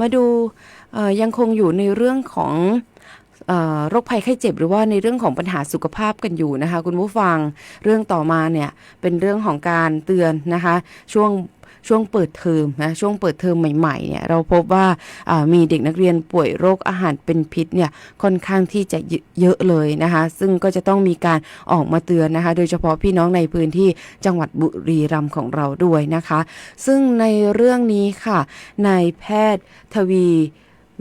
มาดูยังคงอยู่ในเรื่องของ โรคภัยไข้เจ็บหรือว่าในเรื่องของปัญหาสุขภาพกันอยู่นะคะ คุณผู้ฟังเรื่องต่อมาเนี่ยเป็นเรื่องของการเตือนนะคะ ช่วงช่วงเปิดเทอมนะช่วงเปิดเทอมใหม่ๆเนี่ยเราพบว่าอ่ามีเด็กนักเรียนป่วยโรคอาหารเป็นพิษเนี่ยค่อนข้างที่จะเยอะเลยนะคะ ซึ่งก็จะต้องมีการออกมาเตือนนะคะ โดยเฉพาะพี่น้องในพื้นที่จังหวัดบุรีรัมย์ของเราด้วยนะคะ ซึ่งในเรื่องนี้ค่ะนายแพทย์ทวี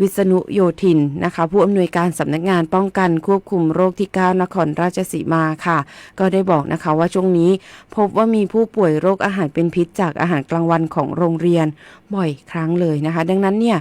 วิษณุโยธินนะคะ ผู้อำนวยการสำนักงานป้องกันควบคุมโรคที่ 9 นครราชสีมาค่ะ ก็ได้บอกนะคะว่าช่วงนี้พบว่ามีผู้ป่วยโรคอาหารเป็นพิษจากอาหารกลางวันของโรงเรียนบ่อยครั้งเลยนะคะ ดังนั้นเนี่ย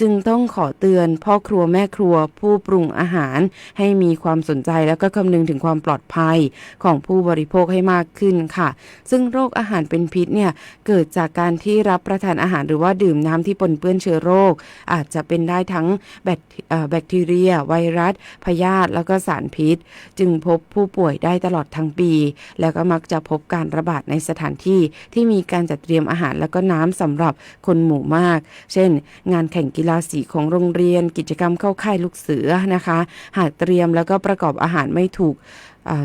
จึงต้องขอเตือนพ่อครัวแม่ครัวผู้ปรุงอาหาร ให้มีความสนใจแล้วก็คำนึงถึงความปลอดภัยของผู้บริโภคให้มากขึ้นค่ะ ซึ่งโรคอาหารเป็นพิษเนี่ยเกิดจากการที่รับประทานอาหารหรือว่าดื่มน้ำที่ปนเปื้อนเชื้อโรค อาจจะเป็นได้ทั้งแบคเอ่อแบคทีเรีย ไวรัส พยาธิแล้วก็สารพิษ จึงพบผู้ป่วยได้ตลอดทั้งปี แล้วก็มักจะพบการระบาดในสถานที่ที่มีการจัดเตรียมอาหารแล้วก็น้ำสำหรับคนหมู่มาก เช่น งานแข่งกีฬาสีของโรงเรียน กิจกรรมเข้าค่ายลูกเสือนะคะ หากเตรียมแล้วก็ประกอบอาหารไม่ถูก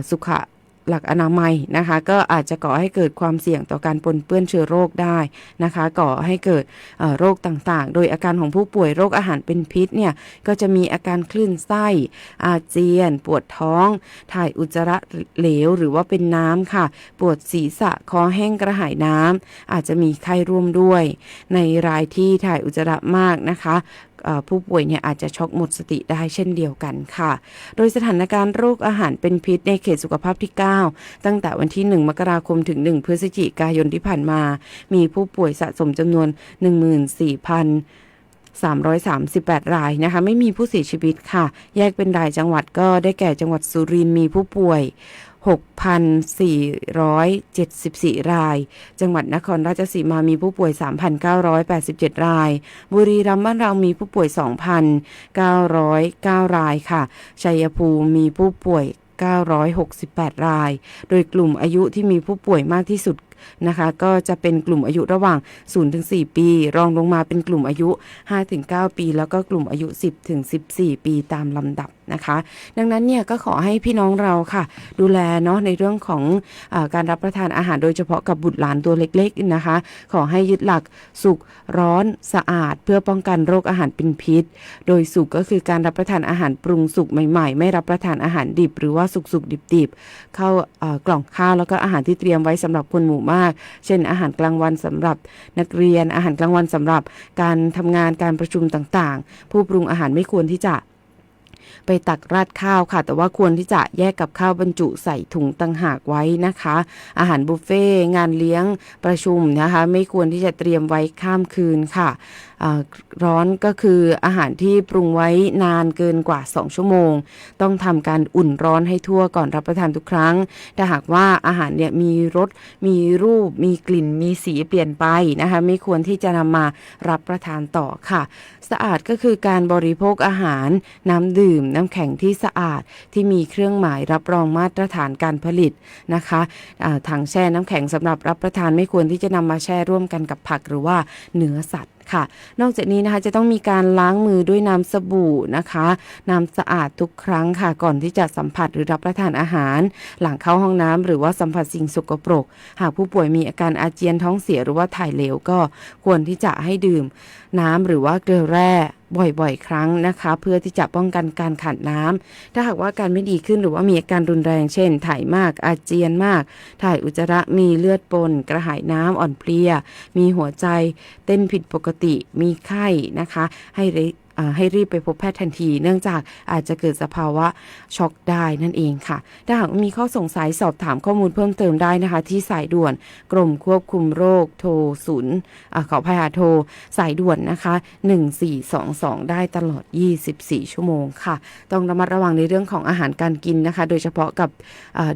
สุขะ หลักอนามัยนะคะ ก็อาจจะก่อให้เกิดความเสี่ยงต่อการปนเปื้อนเชื้อโรคได้นะคะ ก่อให้เกิดโรคต่างๆ โดยอาการของผู้ป่วยโรคอาหารเป็นพิษเนี่ยก็จะมีอาการคลื่นไส้ อาเจียน ปวดท้อง ถ่ายอุจจาระเหลวหรือว่าเป็นน้ำค่ะ ปวดศีรษะคอแห้งกระหายน้ำอาจจะมีไข้ร่วมด้วย ในรายที่ถ่ายอุจจาระมากนะคะ ผู้ป่วยเนี่ยอาจจะช็อกหมดสติได้เช่นเดียวกันค่ะ โดยสถานการณ์โรคอาหารเป็นพิษในเขตสุขภาพที่ 9 ตั้งแต่วันที่ 1 มกราคมถึง 1 พฤศจิกายนที่ผ่านมา มีผู้ป่วยสะสมจำนวน 14,000 338 รายนะคะ ไม่มีผู้เสียชีวิตค่ะ แยกเป็นรายจังหวัดก็ได้แก่จังหวัดสุรินทร์มีผู้ป่วย 6,474 ราย จังหวัดนครราชสีมามีผู้ป่วย 3,987 ราย บุรีรัมย์บ้านเรามีผู้ป่วย 2,909 รายค่ะ ชัยภูมิมีผู้ป่วย968 ราย โดยกลุ่มอายุที่มีผู้ป่วยมากที่สุด นะคะ ก็จะเป็นกลุ่มอายุระหว่าง 0-4 ปี รองลงมาเป็นกลุ่มอายุ 5-9 ปี แล้วก็กลุ่มอายุ 10-14 ปีตามลำดับนะคะ ดังนั้นเนี่ยก็ขอให้พี่น้องเราค่ะ ดูแลเนาะในเรื่องของอการรับประทานอาหารโดยเฉพาะกับบุตรหลานตัวเล็กๆนะคะ ขอให้ยึดหลักสุกร้อนสะอาด เพื่อป้องกันโรคอาหารเป็นพิษ โดยสุกก็คือการรับประทานอาหารปรุงสุกใหม่ๆ ไม่รับประทานอาหารดิบ หรือว่าสุกๆดิบๆ เข้ากล่องข้าวแล้วก็อาหารที่เตรียมไว้สำหรับคนหมู่มากเช่น อาหารกลางวันสำหรับนักเรียนอาหารกลางวันสำหรับการทำงานการประชุมต่างๆ ผู้ปรุงอาหารไม่ควรที่จะ ไปตักราดข้าวค่ะ แต่ว่าควรที่จะแยกกับข้าวบรรจุใส่ถุงต่างหากไว้นะคะ อาหารบุฟเฟ่งานเลี้ยงประชุมนะคะ ไม่ควรที่จะเตรียมไว้ข้ามคืนค่ะร้อนก็คืออาหารที่ปรุงไว้นานเกินกว่า 2 ชั่วโมง ต้องทำการอุ่นร้อนให้ทั่วก่อนรับประทานทุกครั้ง ถ้าหากว่าอาหารเนี่ยมีรส มีรูป มีกลิ่น มีสีเปลี่ยนไปนะคะ ไม่ควรที่จะนำมารับประทานต่อค่ะ สะอาดก็คือการบริโภคอาหารน้ำดื่มื่มน้ำแข็งที่สะอาดที่มีเครื่องหมายรับรองมาตรฐานการผลิตนะคะถังแช่น้ำแข็งสำหรับรับประทานไม่ควรที่จะนำมาแช่ร่วมกันกับผักหรือว่าเนื้อสัตว์ค่ะ นอกจากนี้นะคะจะต้องมีการล้างมือด้วยน้ำสบู่นะคะน้ำสะอาดทุกครั้งค่ะ ก่อนที่จะสัมผัสหรือรับประทานอาหาร หลังเข้าห้องน้ำหรือว่าสัมผัสสิ่งสกปรก หากผู้ป่วยมีอาการอาเจียนท้องเสียหรือว่าถ่ายเหลวก็ควรที่จะให้ดื่ม น้ำหรือว่าเกลือแร่ บ่อยๆ ครั้งนะคะ เพื่อที่จะป้องกันการขาดน้ำถ้าหากว่าการไม่ดีขึ้นหรือว่ามีอาการรุนแรงเช่น ถ่ายมากอาเจียนมาก ถ่ายอุจจาระมีเลือดปน กระหายน้ำอ่อนเพลีย มีหัวใจเต้นผิดปกติมีไข้นะคะ ให้ ให้รีบไปพบแพทย์ทันที เนื่องจากอาจจะเกิดสภาวะช็อกได้นั่นเองค่ะ ถ้าหากมีข้อสงสัยสอบถามข้อมูลเพิ่มเติมได้นะคะ ที่สายด่วนกรมควบคุมโรคโทรศูนย์อ่าขออภัยค่ะโทรสายด่วนนะคะ 1422 ได้ตลอด 24 ชั่วโมงค่ะ ต้องระมัดระวังในเรื่องของอาหารการกินนะคะ โดยเฉพาะกับ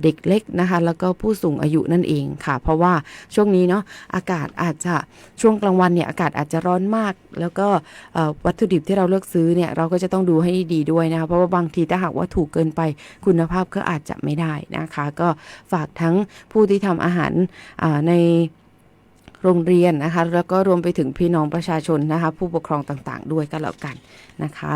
เด็กเล็กนะคะ แล้วก็ผู้สูงอายุนั่นเองค่ะ เพราะว่าช่วงนี้เนาะอากาศอาจจะช่วงกลางวันเนี่ยอากาศอาจจะร้อนมาก แล้วก็วัตถุดิบที่เราเลือกซื้อเนี่ยเราก็จะต้องดูให้ดีด้วยนะคะเพราะว่าบางทีถ้าหากว่าถูกเกินไปคุณภาพก็อาจจะไม่ได้นะคะ ก็ฝากทั้งผู้ที่ทำอาหารในโรงเรียนนะคะ แล้วก็รวมไปถึงพี่น้องประชาชนนะคะ ผู้ปกครองต่างๆ ด้วยก็แล้วกันนะคะ